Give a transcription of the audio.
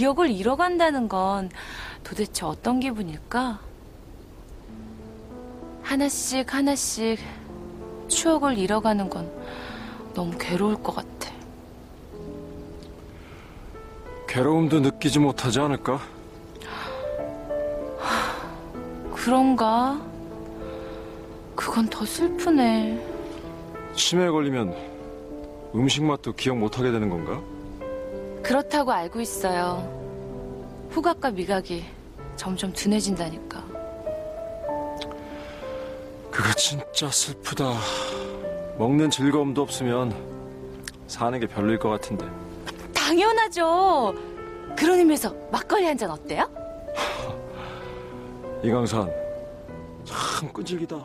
기억을 잃어간다는 건 도대체 어떤 기분일까? 하나씩 하나씩 추억을 잃어가는 건 너무 괴로울 것 같아. 괴로움도 느끼지 못하지 않을까? 그런가? 그건 더 슬프네. 치매에 걸리면 음식 맛도 기억 못하게 되는 건가? 그렇다고 알고 있어요. 후각과 미각이 점점 둔해진다니까. 그거 진짜 슬프다. 먹는 즐거움도 없으면 사는 게 별로일 것 같은데. 당연하죠. 그런 의미에서 막걸리 한 잔 어때요? 이강산 참 끈질기다.